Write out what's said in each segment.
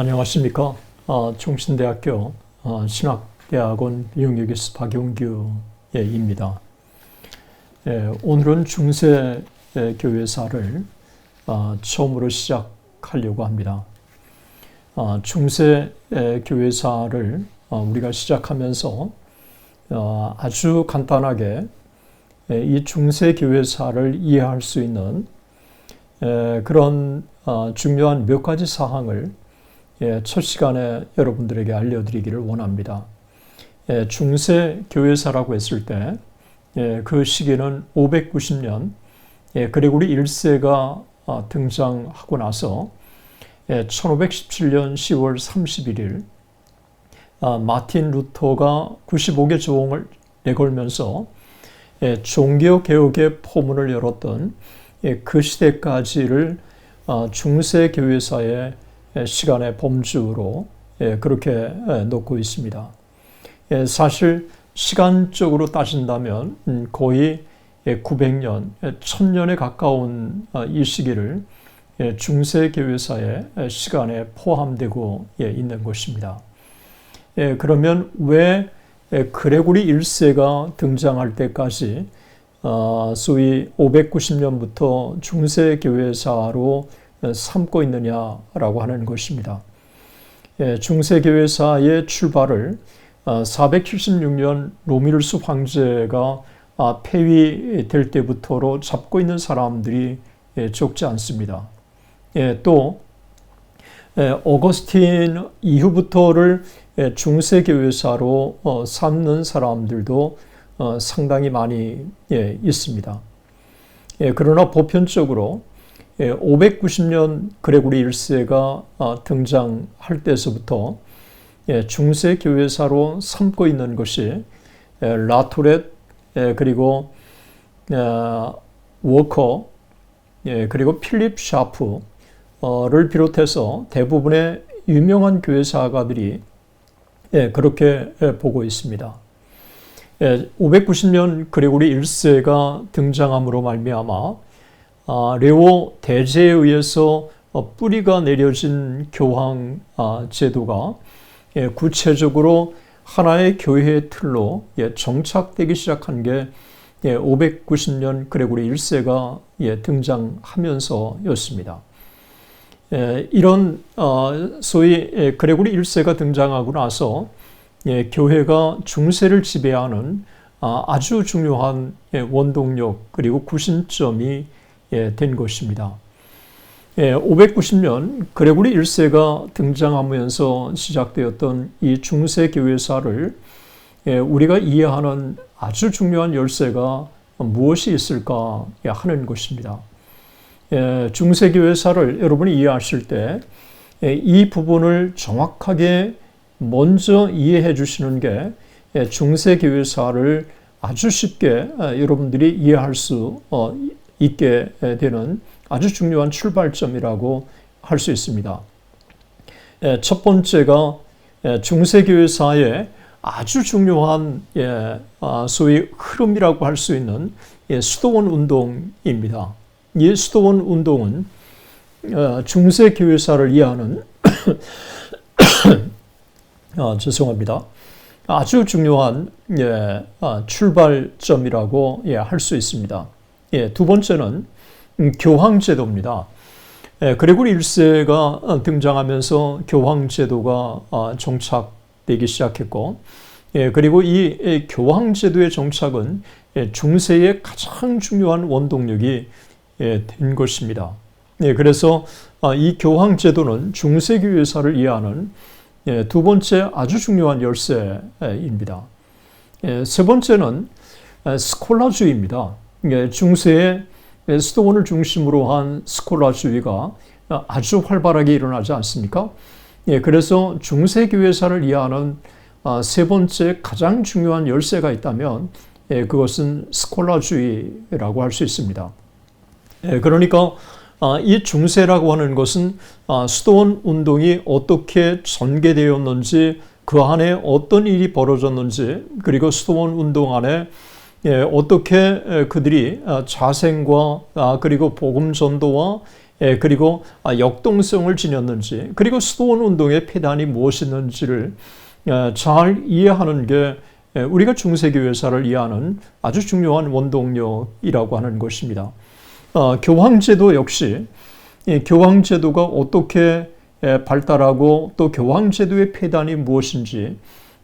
안녕하십니까. 어, 총신대학교 어, 신학대학원 비용여기스 박용규입니다. 예, 오늘은 중세 교회사를 어, 처음으로 시작하려고 합니다. 어, 중세 교회사를 어, 우리가 시작하면서 어, 아주 간단하게 이 중세 교회사를 이해할 수 있는 그런 어, 중요한 몇 가지 사항을 예, 첫 시간에 여러분들에게 알려드리기를 원합니다. 예, 중세 교회사라고 했을 때, 예, 그 시기는 590년, 그레고리 1세가 아, 등장하고 나서 1517년 10월 31일, 마틴 루터가 95개 조항을 내걸면서 종교 개혁의 포문을 열었던 그 시대까지를 아, 중세 교회사의 시간의 범주로 예, 그렇게 예, 놓고 있습니다. 예, 사실 시간적으로 따진다면 음, 거의 900년, 1000년에 가까운 아, 이 시기를 중세 교회사의 시간에 포함되고 있는 것입니다. 그러면 왜 그레고리 1세가 등장할 때까지 아, 소위 590년부터 중세 교회사로 삼고 있느냐라고 하는 것입니다. 예, 중세교회사의 출발을 476년 어, 로미르스 황제가 아, 폐위될 때부터로 잡고 있는 사람들이 예, 적지 않습니다. 예, 또 어거스틴 이후부터를 중세교회사로 어, 삼는 사람들도 어, 상당히 많이 있습니다. 그러나 보편적으로 590년 예, 그레고리 1세가 어, 등장할 때서부터 예, 중세 교회사로 삼고 있는 것이 예, 라토렛 그리고 어, 워커 그리고 필립 샤프를 비롯해서 대부분의 유명한 교회사가들이 그렇게 보고 있습니다. 590년 그레고리 1세가 등장함으로 말미암아 아, 레오 대제에 의해서 어, 뿌리가 내려진 교황 아, 제도가 예, 구체적으로 하나의 교회의 틀로 예, 정착되기 시작한 게 590년 예, 그레고리 1세가 등장하면서였습니다. 이런 어, 소위 그레고리 1세가 등장하고 나서 교회가 중세를 지배하는 아, 아주 중요한 원동력 그리고 구심점이 예, 된 것입니다. 590년 예, 그레고리 1세가 등장하면서 시작되었던 이 중세 교회사를 예, 우리가 이해하는 아주 중요한 열쇠가 무엇이 있을까 하는 것입니다. 중세 교회사를 여러분이 이해하실 때이 부분을 정확하게 먼저 이해해 주시는 게 중세 교회사를 아주 쉽게 여러분들이 이해할 수 어, 있게 되는 아주 중요한 출발점이라고 할 수 있습니다. 첫 번째가 중세교회사의 아주 중요한 아, 소위 흐름이라고 할 수 있는 수도원 운동입니다. 이 수도원 운동은 어, 중세교회사를 이해하는 아, 죄송합니다. 아주 중요한 아, 출발점이라고 할수 있습니다. 예, 두 번째는 음, 교황제도입니다. 예, 그레고리 1세가 어, 등장하면서 교황제도가 어, 정착되기 시작했고, 예, 그리고 이 교황제도의 정착은 예, 중세의 가장 중요한 원동력이 예, 된 것입니다. 예, 그래서 아, 이 교황제도는 중세교회사를 이해하는 예, 두 번째 아주 중요한 열쇠입니다. 예, 세 번째는 스콜라주의입니다. 중세의 수도원을 중심으로 한 스콜라 주의가 아주 활발하게 일어나지 않습니까? 예, 그래서 중세 교회사를 이해하는 아, 세 번째 가장 중요한 열쇠가 있다면 예, 그것은 스콜라주의라고 할 수 있습니다. 예, 그러니까 아, 이 중세라고 하는 것은 아, 수도원 운동이 어떻게 전개되었는지 그 안에 어떤 일이 벌어졌는지 그리고 수도원 운동 안에 예, 어떻게 그들이 아, 자생과 아, 그리고 복음 전도와 예, 그리고 아, 역동성을 지녔는지, 그리고 수도원 운동의 폐단이 무엇이었는지를 어, 잘 이해하는 게 예, 우리가 중세교회사를 이해하는 아주 중요한 원동력이라고 하는 것입니다. 어, 교황제도 역시 교황제도가 어떻게 예, 발달하고 또 교황제도의 폐단이 무엇인지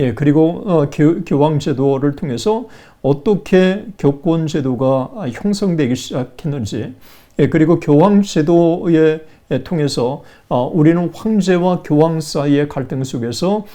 예, 그리고 어, 교, 황제도를 통해서 어떻게 교권제도가 형성되기 시작했는지 예, 그리고 교황제도에 통해서 어, 우리는 황제와 교황 사이의 갈등 속에서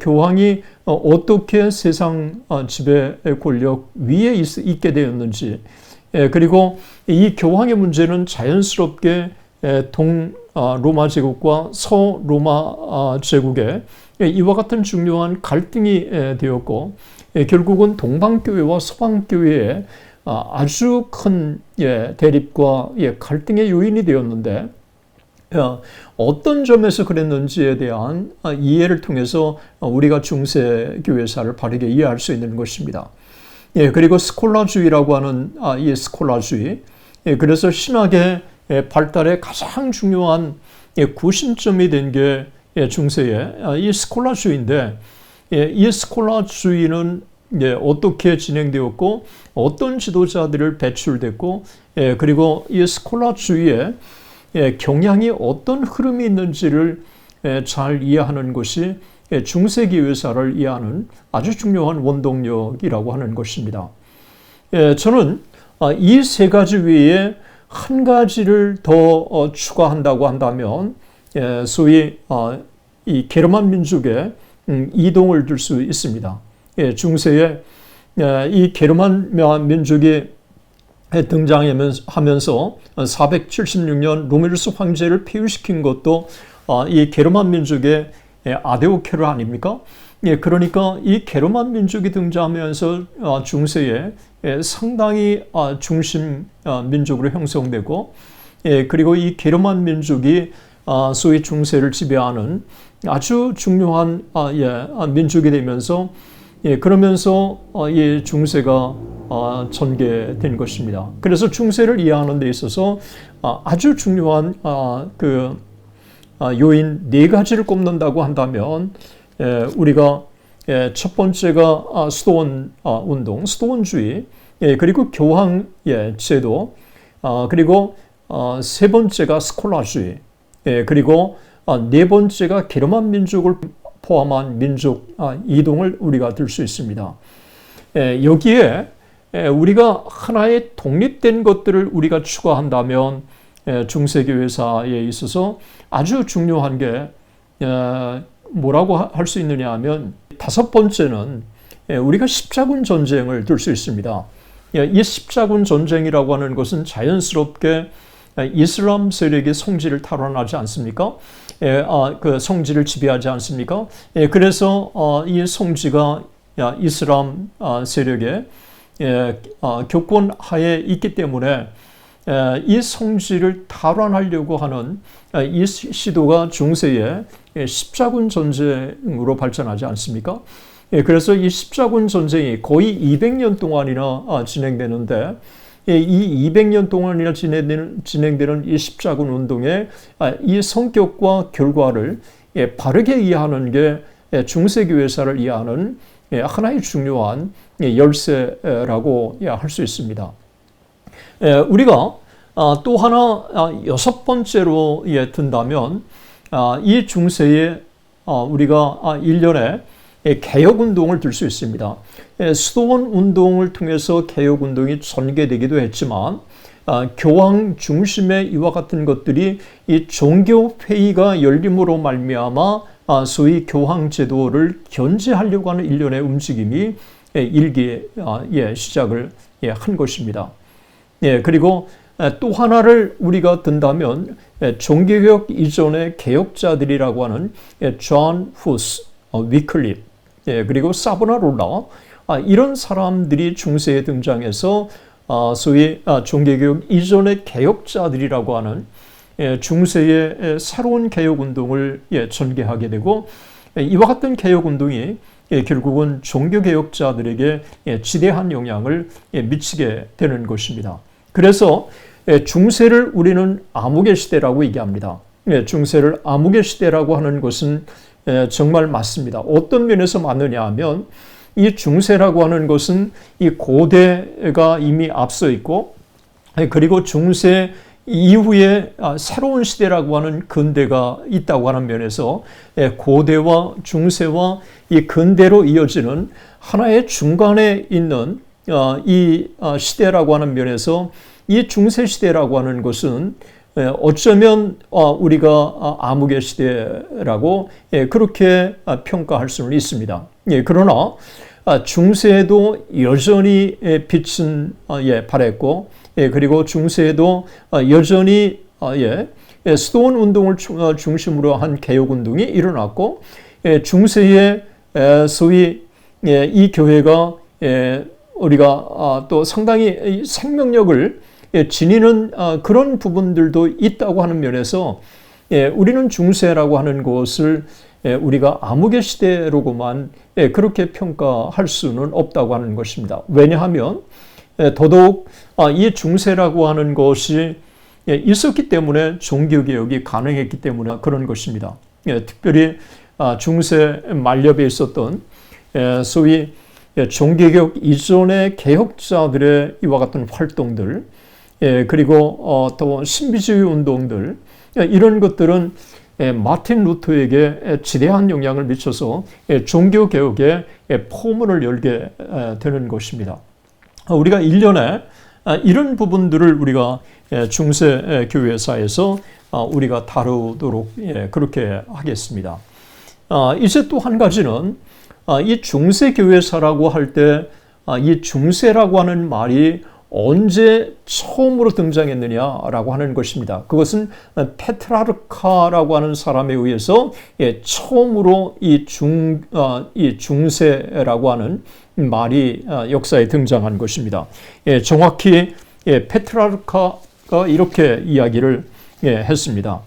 교황이 어, 어떻게 세상 지배 권력 위에 있게 되었는지 예, 그리고 이 교황의 문제는 자연스럽게 동 로마 제국과 서로마 제국의 이와 같은 중요한 갈등이 되었고 결국은 동방교회와 서방교회의 아주 큰 예, 대립과 예, 갈등의 요인이 되었는데 어, 어떤 점에서 그랬는지에 대한 아, 이해를 통해서 우리가 중세 교회사를 바르게 이해할 수 있는 것입니다. 예, 그리고 스콜라주의라고 하는 아, 이 스콜라주의. 그래서 신학의 발달에 가장 중요한 구심점이 된게 예, 중세의 아, 이 스콜라주의인데 예, 이 스콜라주의는 예, 어떻게 진행되었고 어떤 지도자들을 배출됐고 예, 그리고 이 스콜라주의의 예, 경향이 어떤 흐름이 있는지를 예, 잘 이해하는 것이 예, 중세기 회사를 이해하는 아주 중요한 원동력이라고 하는 것입니다. 예, 저는 아, 이세 가지 외에 한 가지를 더 어, 추가한다고 한다면 예, 소위 어, 이 게르만 민족의 음, 이동을 둘수 있습니다. 예, 중세에 예, 이 게르만 민족이 등장하면서 476년 로메르스 황제를 폐위시킨 것도 어, 이 게르만 민족의 아데오케르 아닙니까? 예, 그러니까 이 게르만 민족이 등장하면서 중세에 상당히 중심 민족으로 형성되고, 그리고 이 게르만 민족이 아, 소위 중세를 지배하는 아주 중요한 아, 예, 아, 민족이 되면서 예, 그러면서 이 중세가 전개된 것입니다. 그래서 중세를 이해하는 데 있어서 아주 중요한 그 요인 네 가지를 꼽는다고 한다면 예, 우리가 첫 번째가 수도원 운동, 수도원주의, 그리고 교황 제도, 그리고 세 번째가 스콜라주의, 예, 그리고 아, 네 번째가 게르만 민족을 포함한 민족 아, 이동을 우리가 들 수 있습니다. 예, 여기에 예, 우리가 하나의 독립된 것들을 우리가 추가한다면 중세교회사에 있어서 아주 중요한 게 뭐라고 할 수 있느냐 하면 다섯 번째는 우리가 십자군 전쟁을 들 수 있습니다. 이 십자군 전쟁이라고 하는 것은 자연스럽게 이슬람 세력의 성지를 탈환하지 않습니까? 예, 아, 그 성지를 지배하지 않습니까? 예, 그래서 어, 이 성지가 야, 이슬람 아, 세력의 예, 아, 교권 하에 있기 때문에 예, 이 성지를 탈환하려고 하는 아, 이 시도가 중세에 예, 십자군 전쟁으로 발전하지 않습니까? 예, 그래서 이 십자군 전쟁이 거의 200년 동안이나 아, 진행되는데 예, 이 200년 동안이나 진행되는, 이 십자군 운동의 아, 이 성격과 결과를 예, 바르게 이해하는 게 예, 중세교회사를 이해하는 하나의 중요한 열쇠라고 할 수 있습니다. 우리가 아, 또 하나 아, 여섯 번째로 든다면 이 중세에 우리가 1년에 예, 개혁 운동을 들 수 있습니다. 예, 수도원 운동을 통해서 개혁 운동이 전개되기도 했지만 아, 교황 중심의 이와 같은 것들이 이 종교 회의가 열림으로 말미암아 아, 소위 교황 제도를 견제하려고 하는 일련의 움직임이 예, 일기에 아, 시작을 한 것입니다. 그리고 또 하나를 우리가 든다면 종교개혁 이전의 개혁자들이라고 하는 존 후스, 위클립, 예, 그리고 사보나롤라 아, 이런 사람들이 중세에 등장해서 아, 소위 아, 종교개혁 이전의 개혁자들이라고 하는 예, 중세의 새로운 개혁 운동을 예, 전개하게 되고 예, 이와 같은 개혁 운동이 예, 결국은 종교 개혁자들에게 예, 지대한 영향을 예, 미치게 되는 것입니다. 그래서 예, 중세를 우리는 암흑의 시대라고 얘기합니다. 예, 중세를 암흑의 시대라고 하는 것은 예, 정말 맞습니다. 어떤 면에서 맞느냐 하면 이 중세라고 하는 것은 이 고대가 이미 앞서 있고 그리고 중세 이후에 아, 새로운 시대라고 하는 근대가 있다고 하는 면에서 고대와 중세와 이 근대로 이어지는 하나의 중간에 있는 어, 이 어, 시대라고 하는 면에서 이 중세 시대라고 하는 것은 어쩌면 어, 우리가 암흑의 시대라고 예, 그렇게 평가할 수는 있습니다. 예, 그러나 중세도 여전히 빛은 예, 발했고 그리고 중세도 여전히 스톤 운동을 중심으로 한 개혁 운동이 일어났고 중세의 소위 이 교회가 우리가 아, 또 상당히 생명력을 예, 지니는 아, 그런 부분들도 있다고 하는 면에서 예, 우리는 중세라고 하는 것을 예, 우리가 암흑의 시대로고만 그렇게 평가할 수는 없다고 하는 것입니다. 왜냐하면 더더욱 아, 이 중세라고 하는 것이 있었기 때문에 종교개혁이 가능했기 때문에 그런 것입니다. 특별히 중세 말렵에 있었던 소위 예, 종교개혁 이전의 개혁자들의 이와 같은 활동들, 예, 그리고 어, 또 신비주의 운동들, 예, 이런 것들은 마틴 루터에게 지대한 영향을 미쳐서 종교개혁의 포문을 열게 되는 것입니다. 우리가 일년에 아, 이런 부분들을 우리가 중세 교회사에서 아, 우리가 다루도록 그렇게 하겠습니다. 아, 이제 또 한 가지는 아, 이 중세 교회사라고 할 때이 아, 중세라고 하는 말이 언제 처음으로 등장했느냐라고 하는 것입니다. 그것은 페트라르카라고 하는 사람에 의해서 예, 처음으로 이 중, 아, 이 중세라고 하는 말이 역사에 등장한 것입니다. 예, 정확히 예, 페트라르카가 이렇게 이야기를 했습니다.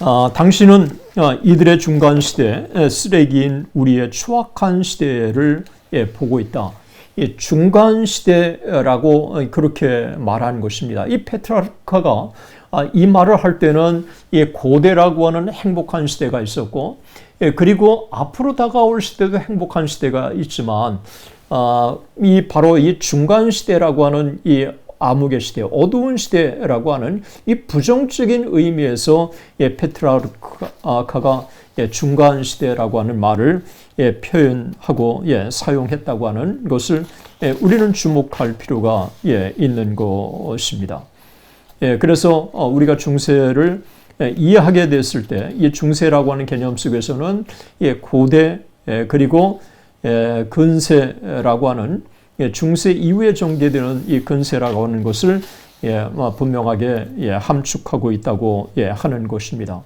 아, 당신은 아, 이들의 중간 시대, 쓰레기인 우리의 추악한 시대를 예, 보고 있다. 이 중간 시대라고 그렇게 말한 것입니다. 이 페트라르카가 아, 이 말을 할 때는 이 고대라고 하는 행복한 시대가 있었고, 예, 그리고 앞으로 다가올 시대도 행복한 시대가 있지만, 아, 이 바로 이 중간 시대라고 하는 이 암흑의 시대, 어두운 시대라고 하는 이 부정적인 의미에서 예, 페트라르카가 예, 중간 시대라고 하는 말을 예, 표현하고 예, 사용했다고 하는 것을 예, 우리는 주목할 필요가 예, 있는 것입니다. 예, 그래서 어, 우리가 중세를 이해하게 됐을 때 이 중세라고 하는 개념 속에서는 고대 그리고 근세라고 하는 예, 중세 이후에 전개되는 이 근세라고 하는 것을 예, 뭐 분명하게 예, 함축하고 있다고 하는 것입니다.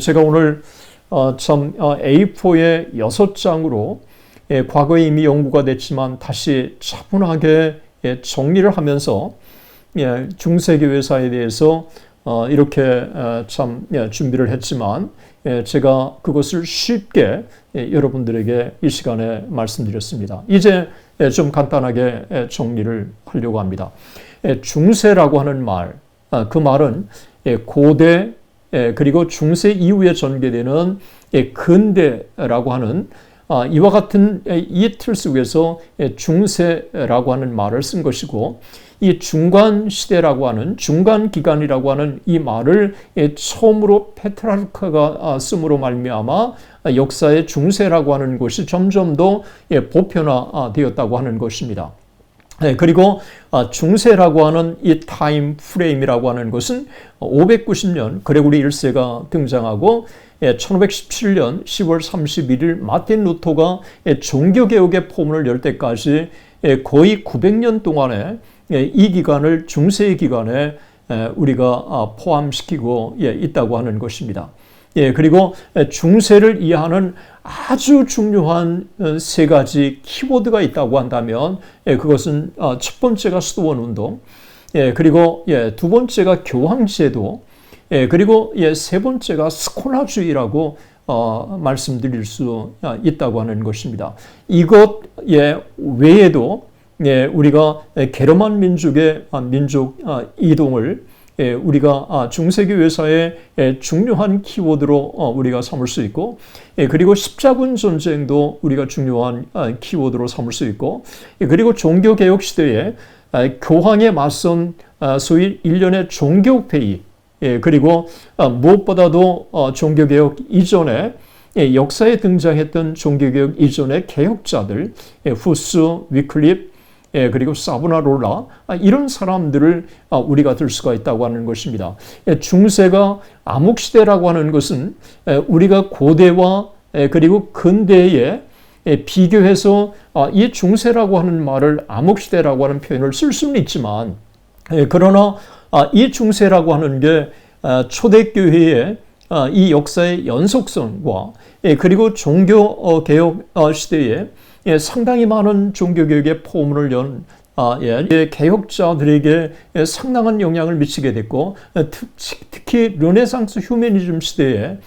제가 오늘 어, 참 어, A4의 여섯 장으로 과거에 이미 연구가 됐지만 다시 차분하게 정리를 하면서 중세교회사에 대해서 어, 이렇게 참 준비를 했지만 제가 그것을 쉽게 여러분들에게 이 시간에 말씀드렸습니다. 이제 예, 좀 간단하게 예, 정리를 하려고 합니다. 예, 중세라고 하는 말, 아, 그 말은 고대 그리고 중세 이후에 전개되는 근대라고 하는 아, 이와 같은 이 틀 속에서 중세라고 하는 말을 쓴 것이고 이 중간 시대라고 하는 중간 기간이라고 하는 이 말을 처음으로 페트라르카가 아, 쓰므로 말미암아 역사의 중세라고 하는 것이 점점 더 예, 보편화되었다고 하는 것입니다. 네, 그리고 아, 중세라고 하는 이 타임 프레임이라고 하는 것은 590년 그레고리 1세가 등장하고 1517년 10월 31일 마틴 루터가 예, 종교개혁의 포문을 열 때까지 예, 거의 900년 동안에 이 기간을 중세의 기간에 우리가 아, 포함시키고 있다고 하는 것입니다. 예, 그리고 중세를 이해하는 아주 중요한 어, 세 가지 키워드가 있다고 한다면 예, 그것은 어, 첫 번째가 수도원 운동, 예, 그리고 예, 두 번째가 교황제도, 예, 그리고 예, 세 번째가 스코나주의라고 어, 말씀드릴 수 어, 있다고 하는 것입니다. 이것 예, 외에도 예, 우리가 게르만 민족의 아, 민족 아, 이동을 예, 우리가 아, 중세교회사의 예, 중요한 키워드로 어, 우리가 삼을 수 있고 예, 그리고 십자군 전쟁도 우리가 중요한 키워드로 삼을 수 있고 그리고 종교개혁 시대에 교황에 맞선 소위 일련의 종교회의 그리고 무엇보다도 어, 종교개혁 이전에 역사에 등장했던 종교개혁 이전의 개혁자들 후스, 위클립, 예, 그리고 사브나롤라 아, 이런 사람들을 아, 우리가 들 수가 있다고 하는 것입니다. 예, 중세가 암흑 시대라고 하는 것은 예, 우리가 고대와 그리고 근대에 비교해서 아, 이 중세라고 하는 말을 암흑 시대라고 하는 표현을 쓸 수는 있지만 그러나 이 중세라고 하는 게 초대교회의 이 역사의 연속성과 그리고 종교 어, 개혁 어, 시대에 예, 상당히 많은 종교교육의 포문을 연 아, 예, 개혁자들에게 상당한 영향을 미치게 됐고 특, 특히 르네상스 휴머니즘 시대에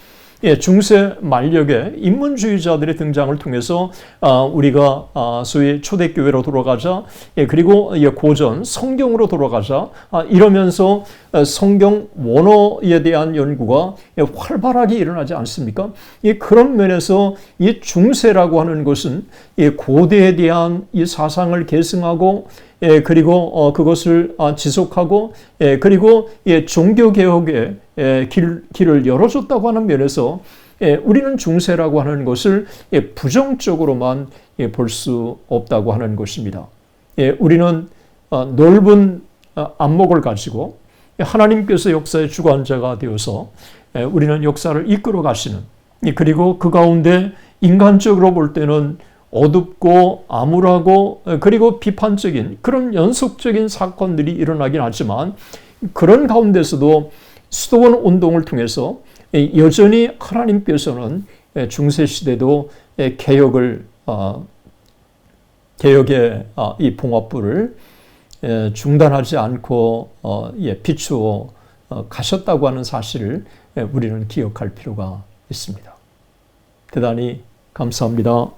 예, 중세 만력의 인문주의자들의 등장을 통해서 아, 우리가 아, 소위 초대교회로 돌아가자, 예, 그리고 예, 고전 성경으로 돌아가자 아, 이러면서 어, 성경 원어에 대한 연구가 예, 활발하게 일어나지 않습니까? 예, 그런 면에서 이 중세라고 하는 것은 예, 고대에 대한 이 사상을 계승하고 예, 그리고 어, 그것을 아, 지속하고 예, 그리고 예, 종교 개혁의 예, 길, 길을 열어줬다고 하는 면에서 예, 우리는 중세라고 하는 것을 예, 부정적으로만 예, 볼수 없다고 하는 것입니다. 예, 우리는 어, 넓은 어, 안목을 가지고 하나님께서 역사의 주관자가 되어서 예, 우리는 역사를 이끌어 가시는 예, 그리고 그 가운데 인간적으로 볼 때는 어둡고 암울하고 그리고 비판적인 그런 연속적인 사건들이 일어나긴 하지만 그런 가운데서도 수도원 운동을 통해서 여전히 하나님께서는 중세 시대도 개혁을 어, 개혁의 어, 이 봉합부를 중단하지 않고 어, 예, 비추어 가셨다고 하는 사실을 우리는 기억할 필요가 있습니다. 대단히 감사합니다.